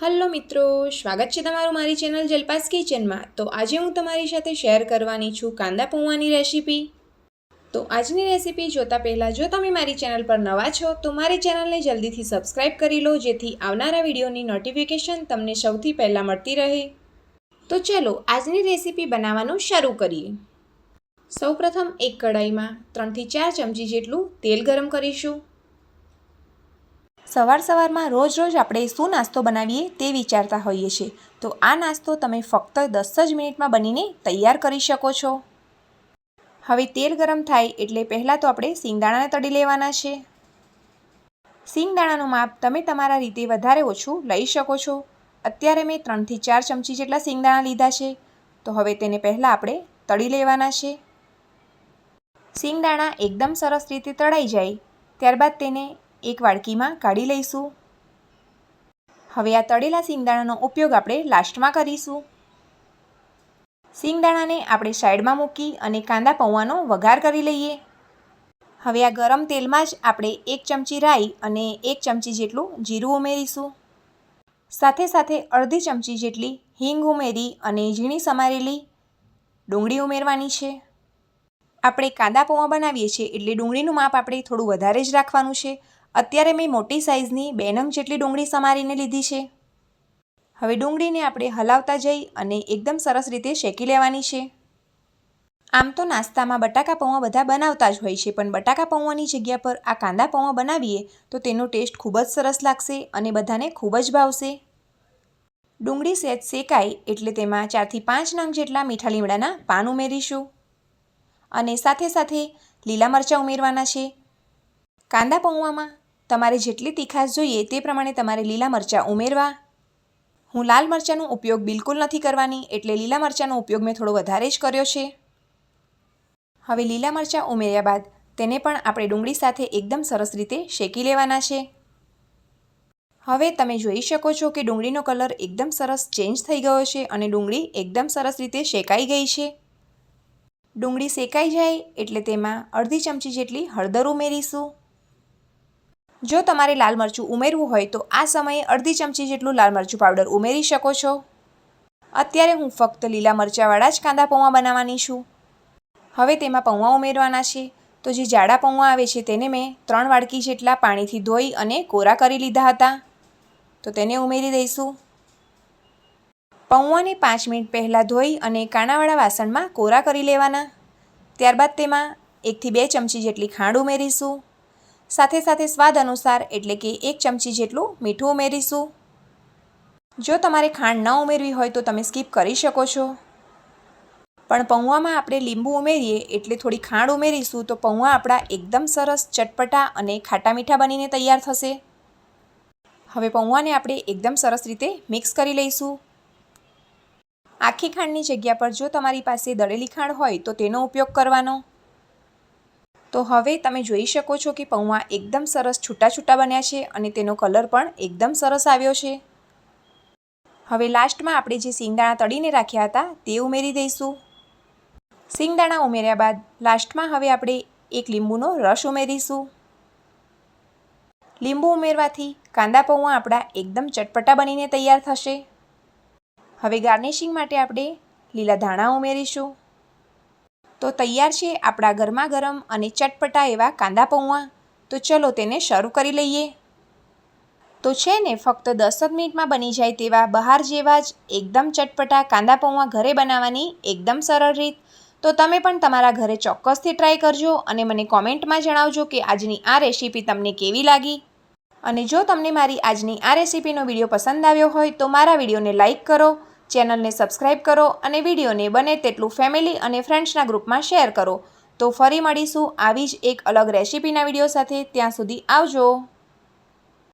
Hello મિત્રો, સ્વાગત છે તમારું મારી ચેનલ જલપાસ કિચનમાં. તો આજે હું તમારી સાથે શેર કરવાની છું કાંદા પૌવાની રેસીપી. તો આજની રેસીપી જોતા પહેલાં, જો તમે મારી ચેનલ પર નવા છો, તો મારી ચેનલને જલ્દીથી સબસ્ક્રાઇબ કરી લો, જેથી આવનારા વિડીયોની નોટિફિકેશન તમને સૌથી પહેલાં મળતી રહે. તો ચલો, આજની રેસીપી બનાવવાનું શરૂ કરીએ. સૌપ્રથમ એક કઢાઈમાં ત્રણથી ચાર ચમચી જેટલું તેલ ગરમ કરીશું. સવાર સવારમાં રોજ રોજ આપણે શું નાસ્તો બનાવીએ તે વિચારતા હોઈએ છીએ. તો આ નાસ્તો તમે ફક્ત દસ જ મિનિટમાં બનીને તૈયાર કરી શકો છો. હવે તેલ ગરમ થાય એટલે પહેલાં તો આપણે સિંગદાણાને તળી લેવાના છે. સિંગદાણાનું માપ તમે તમારા રીતે વધારે ઓછું લઈ શકો છો. અત્યારે મેં ત્રણથી ચાર ચમચી જેટલા સિંગદાણા લીધા છે. તો હવે તેને પહેલાં આપણે તળી લેવાના છે. સિંગદાણા એકદમ સરસ રીતે તળાઈ જાય. ત્યારબાદ તેને એક વાડકીમાં કાઢી લઈશું. હવે આ તળેલા સિંગદાણાનો ઉપયોગ આપણે લાસ્ટમાં કરીશું. સિંગદાણાને આપણે સાઈડમાં મૂકી અને કાંદા પૌવાનો વઘાર કરી લઈએ. હવે આ ગરમ તેલમાં જ આપણે એક ચમચી રાઈ અને એક ચમચી જેટલું જીરું ઉમેરીશું. સાથે સાથે અડધી ચમચી જેટલી હિંગ ઉમેરી અને ઝીણી સમારેલી ડુંગળી ઉમેરવાની છે. આપણે કાંદા પૌવા બનાવીએ છીએ એટલે ડુંગળીનું માપ આપણે થોડું વધારે જ રાખવાનું છે. અત્યારે મેં મોટી સાઇઝની બે નંગ જેટલી ડુંગળી સમારીને લીધી છે. હવે ડુંગળીને આપણે હલાવતા જઈ અને એકદમ સરસ રીતે શેકી લેવાની છે. આમ તો નાસ્તામાં બટાકા પૌવા બધા બનાવતા જ હોય છે, પણ બટાકા પૌવાની જગ્યા પર આ કાંદા પૌવા બનાવીએ તો તેનો ટેસ્ટ ખૂબ જ સરસ લાગશે અને બધાને ખૂબ જ ભાવશે. ડુંગળી સહેજ શેકાય એટલે તેમાં ચારથી પાંચ નંગ જેટલા મીઠા લીમડાના પાન ઉમેરીશું. અને સાથે સાથે લીલા મરચાં ઉમેરવાના છે. કાંદા પૌવામાં તમારે જેટલી તીખાશ જોઈએ તે પ્રમાણે તમારે લીલા મરચાં ઉમેરવા. હું લાલ મરચાંનો ઉપયોગ બિલકુલ નથી કરવાની, એટલે લીલા મરચાંનો ઉપયોગ મેં થોડો વધારે જ કર્યો છે. હવે લીલા મરચાં ઉમેર્યા બાદ તેને પણ આપણે ડુંગળી સાથે એકદમ સરસ રીતે શેકી લેવાના છે. હવે તમે જોઈ શકો છો કે ડુંગળીનો કલર એકદમ સરસ ચેન્જ થઈ ગયો છે અને ડુંગળી એકદમ સરસ રીતે શેકાઈ ગઈ છે. ડુંગળી શેકાઈ જાય એટલે તેમાં અડધી ચમચી જેટલી હળદર ઉમેરીશું. જો તમારે લાલ મરચું ઉમેરવું હોય તો આ સમયે અડધી ચમચી જેટલું લાલ મરચું પાવડર ઉમેરી શકો છો. અત્યારે હું ફક્ત લીલા મરચાંવાળા જ કાંદા પૌવા બનાવવાની છું. હવે તેમાં પૌવા ઉમેરવાના છે. તો જે જાડા પૌવા આવે છે તેને મેં ત્રણ વાડકી જેટલા પાણીથી ધોઈ અને કોરા કરી લીધા હતા. તો તેને ઉમેરી દઈશું. પૌવાને પાંચ મિનિટ પહેલાં ધોઈ અને કાણાવાળા વાસણમાં કોરા કરી લેવાના. ત્યારબાદ તેમાં એકથી બે ચમચી જેટલી ખાંડ ઉમેરીશું. સાથે સાથે સ્વાદ અનુસાર એટલે કે એક ચમચી જેટલું મીઠું ઉમેરીશું. જો તમારે ખાંડ ન ઉમેરવી હોય તો તમે સ્કીપ કરી શકો છો. પણ પૌવામાં આપણે લીંબુ ઉમેરીએ એટલે થોડી ખાંડ ઉમેરીશું તો પૌવા આપણા એકદમ સરસ, ચટપટા અને ખાટા મીઠા બનીને તૈયાર થશે. હવે પૌવાને આપણે એકદમ સરસ રીતે મિક્સ કરી લઈશું. આખી ખાંડની જગ્યા પર જો તમારી પાસે દળેલી ખાંડ હોય તો તેનો ઉપયોગ કરવાનો. તો હવે તમે જોઈ શકો છો કે પૌવા એકદમ સરસ છૂટા છૂટા બન્યા છે અને તેનો કલર પણ એકદમ સરસ આવ્યો છે. હવે લાસ્ટમાં આપણે જે સિંગદાણા તળીને રાખ્યા હતા તે ઉમેરી દઈશું. સિંગદાણા ઉમેર્યા બાદ લાસ્ટમાં હવે આપણે એક લીંબુનો રસ ઉમેરીશું. લીંબુ ઉમેરવાથી કાંદા પૌવા આપણા એકદમ ચટપટા બનીને તૈયાર થશે. હવે ગાર્નિશિંગ માટે આપણે લીલા ધાણા ઉમેરીશું. તો તૈયાર છે આપણા ગરમા ગરમ અને ચટપટા એવા કાંદા પૌવા. તો ચલો તેને શરૂ કરી લઈએ. તો છે ને, ફક્ત દસ જ મિનિટમાં બની જાય તેવા બહાર જેવા જ એકદમ ચટપટા કાંદા પૌવા ઘરે બનાવવાની એકદમ સરળ રીત. તો તમે પણ તમારા ઘરે ચોક્કસથી ટ્રાય કરજો અને મને કોમેન્ટમાં જણાવજો કે આજની આ રેસીપી તમને કેવી લાગી. અને જો તમને મારી આજની આ રેસીપીનો વીડિયો પસંદ આવ્યો હોય તો મારા વિડીયોને લાઇક કરો ચેનલને સબસ્ક્રાઈબ કરો અને વિડીયોને બને તેટલું ફેમિલી અને ફ્રેન્ડ્સના ગ્રુપમાં શેર કરો. તો ફરી મળીશું આવી જ એક અલગ રેસીપીના વીડિયો સાથે. ત્યાં સુધી આવજો.